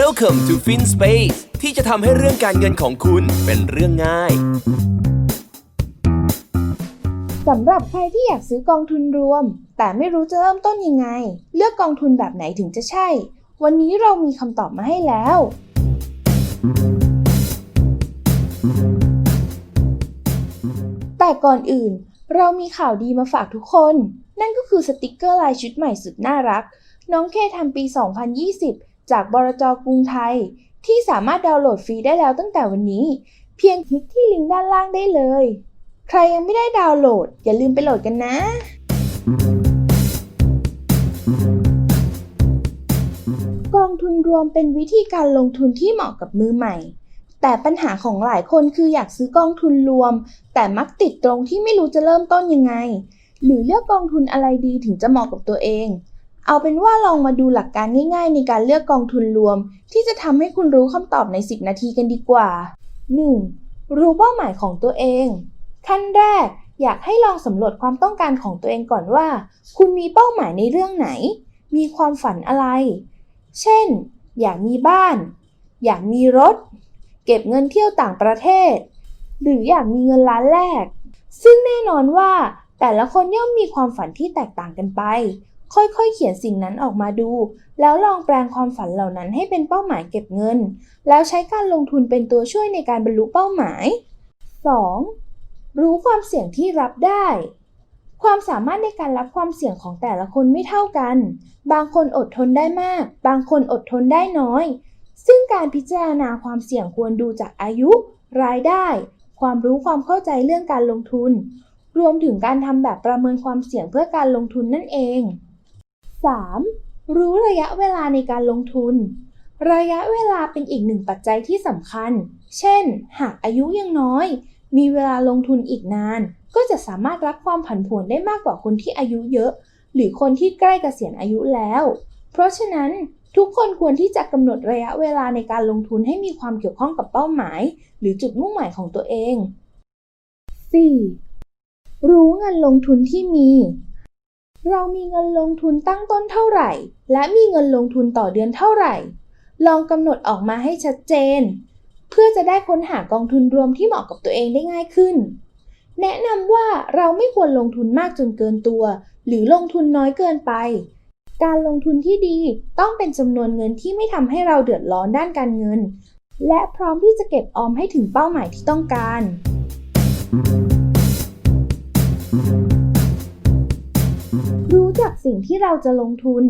Welcome to FinSpace ที่จะทำให้เรื่องการเงินของคุณเป็นเรื่องง่ายสำหรับใครที่อยากซื้อกองทุนรวม แต่ไม่รู้จะเริ่มต้นยังไง เลือกกองทุนแบบไหนถึงจะใช่ วันนี้เรามีคำตอบมาให้แล้ว แต่ก่อนอื่น เรามีข่าวดีมาฝากทุกคน นั่นก็คือสติกเกอร์ลายชุดใหม่สุดน่ารัก น้องเคทำปี 2020 จากบรจกรุงไทย ที่สามารถดาวน์โหลดฟรีได้แล้วตั้งแต่วันนี้ เพียงคลิกที่ลิงก์ด้านล่างได้เลย ใครยังไม่ได้ดาวน์โหลด อย่าลืมไปโหลดกันนะ กองทุนรวมเป็นวิธีการลงทุนที่เหมาะกับมือใหม่ แต่ปัญหาของหลายคนคืออยากซื้อกองทุนรวม แต่มักติดตรงที่ไม่รู้จะเริ่มต้นยังไง หรือเลือกกองทุนอะไรดีถึงจะเหมาะกับตัวเอง เอาเป็นว่าลองมาดูหลักการง่ายๆ ในการเลือกกองทุนรวม ที่จะทำให้คุณรู้คำตอบใน 10 นาทีกันดีกว่า 1. รู้เป้าหมายของตัวเอง ขั้นแรก อยากให้ลองสำรวจความต้องการของตัวเองก่อนว่า คุณมีเป้าหมายในเรื่องไหน มีความฝันอะไร เช่น อยากมีบ้าน อยากมีรถ เก็บเงินเที่ยวต่างประเทศ หรืออยากมีเงินล้านแรก ซึ่งแน่นอนว่าแต่ละคนย่อมมีความฝันที่แตกต่างกันไป ค่อยๆ เขียนสิ่งนั้นออกมาดู แล้วลองแปลงความฝันเหล่านั้นให้เป็นเป้าหมายเก็บเงิน แล้วใช้การลงทุนเป็นตัวช่วยในการบรรลุเป้าหมาย 2. รู้ความเสี่ยงที่รับได้ ความสามารถในการรับความเสี่ยงของแต่ละคนไม่เท่ากัน บางคนอดทนได้มาก บางคนอดทนได้น้อย ซึ่งการพิจารณาความเสี่ยงควรดูจากอายุ รายได้ ความรู้ความเข้าใจเรื่องการลงทุนรวมถึงการทำแบบประเมินความเสี่ยงเพื่อการลงทุนนั่นเอง 3. รู้ระยะเวลาในการลงทุน ระยะเวลาเป็นอีกหนึ่งปัจจัยที่สำคัญ เช่น หากอายุยังน้อย มีเวลาลงทุนอีกนาน ก็จะสามารถรับความผันผวนได้มากกว่าคนที่อายุเยอะ หรือคนที่ใกล้เกษียณอายุแล้ว เพราะฉะนั้นทุกคนควรที่จะกำหนดระยะเวลาในการลงทุนให้มีความเกี่ยวข้องกับเป้าหมาย หรือจุดมุ่งหมายของตัวเอง 4. รู้เงินลงทุนที่มี เรามีเงินลงทุนตั้งต้นเท่าไหร่ และมีเงินลงทุนต่อเดือนเท่าไหร่ ลองกำหนดออกมาให้ชัดเจน เพื่อจะได้ค้นหากองทุนรวมที่เหมาะกับตัวเองได้ง่ายขึ้น แนะนำว่าเราไม่ควรลงทุนมากจนเกินตัว หรือลงทุนน้อยเกินไป การลงทุนที่ดีต้องเป็นจำนวนเงินที่ไม่ทำให้เราเดือดร้อนด้านการเงิน และพร้อมที่จะเก็บออมให้ถึงเป้าหมายที่ต้องการรู้ จักสิ่งที่เราจะลงทุน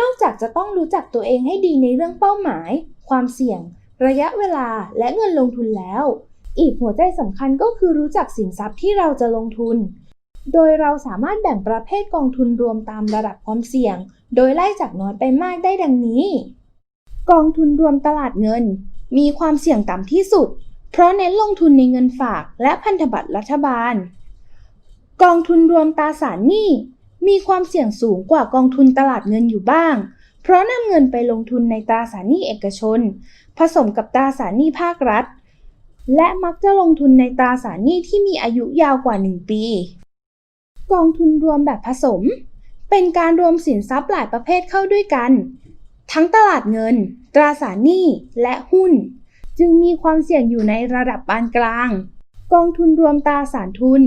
นอกจากจะต้องรู้จักตัวเองให้ดีในเรื่องเป้าหมาย ความเสี่ยง ระยะเวลาและเงินลงทุนแล้ว อีกหัวใจสำคัญก็คือรู้จักสินทรัพย์ที่เราจะลงทุน โดยเราสามารถแบ่งประเภทกองทุนรวมตามระดับความเสี่ยง โดยไล่จากน้อยไปมากได้ดังนี้ กองทุนรวมตลาดเงิน มีความเสี่ยงต่ำที่สุด เพราะเน้นลงทุนในเงินฝากและพันธบัตรรัฐบาลกองทุนรวมตราสารหนี้ มีความเสี่ยงสูงกว่ากองทุนตลาดเงินอยู่บ้าง เพราะนำเงินไปลงทุนในตราสารหนี้เอกชน ผสมกับตราสารหนี้ภาครัฐ และมักจะลงทุนในตราสารหนี้ที่มีอายุยาวกว่า 1 ปี กองทุนรวมแบบผสม เป็นการรวมสินทรัพย์หลายประเภทเข้าด้วยกัน ทั้งตลาดเงิน ตราสารหนี้และหุ้น จึงมีความเสี่ยงอยู่ในระดับปานกลาง กองทุนรวมตราสารทุน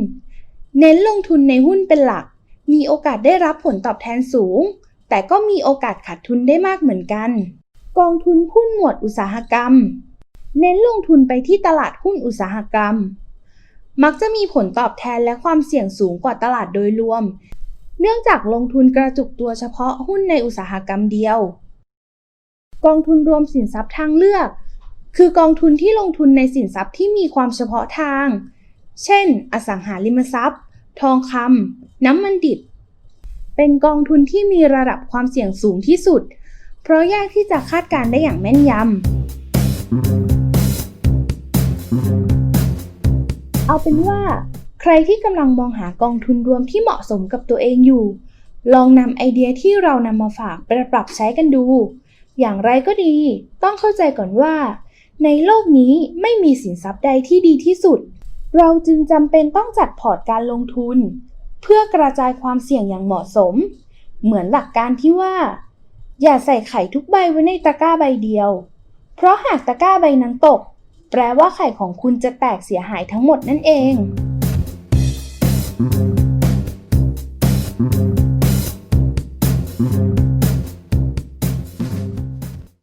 เน้นลงทุนในหุ้นเป็นหลัก มีโอกาสได้รับผลตอบแทนสูง แต่ก็มีโอกาสขาดทุนได้มากเหมือนกัน กองทุนหุ้นหมวดอุตสาหกรรม เน้นลงทุนไปที่ตลาดหุ้นอุตสาหกรรม มักจะมีผลตอบแทนและความเสี่ยงสูงกว่าตลาดโดยรวม เนื่องจากลงทุนกระจุกตัวเฉพาะหุ้นในอุตสาหกรรมเดียว กองทุนรวมสินทรัพย์ทางเลือก คือกองทุนที่ลงทุนในสินทรัพย์ที่มีความเฉพาะทาง เช่น อสังหาริมทรัพย์ ทองคำ น้ำมันดิบ เป็นกองทุนที่มีระดับความเสี่ยงสูงที่สุด เพราะยากที่จะคาดการณ์ได้อย่างแม่นยำ เอาเป็นว่า ใครที่กำลังมองหากองทุนรวมที่เหมาะสมกับตัวเองอยู่ ลองนำไอเดียที่เรานำมาฝากไปปรับใช้กันดู อย่างไรก็ดี ต้องเข้าใจก่อนว่า ในโลกนี้ไม่มีสินทรัพย์ใดที่ดีที่สุด เราจึงจำเป็นต้องจัดพอร์ตการลงทุน เพื่อกระจายความเสี่ยงอย่างเหมาะสม เหมือนหลักการที่ว่า อย่าใส่ไข่ทุกใบไว้ในตะกร้าใบเดียว เพราะหากตะกร้าใบนั้นตก แปลว่าไข่ของคุณจะแตกเสียหายทั้งหมดนั่นเอง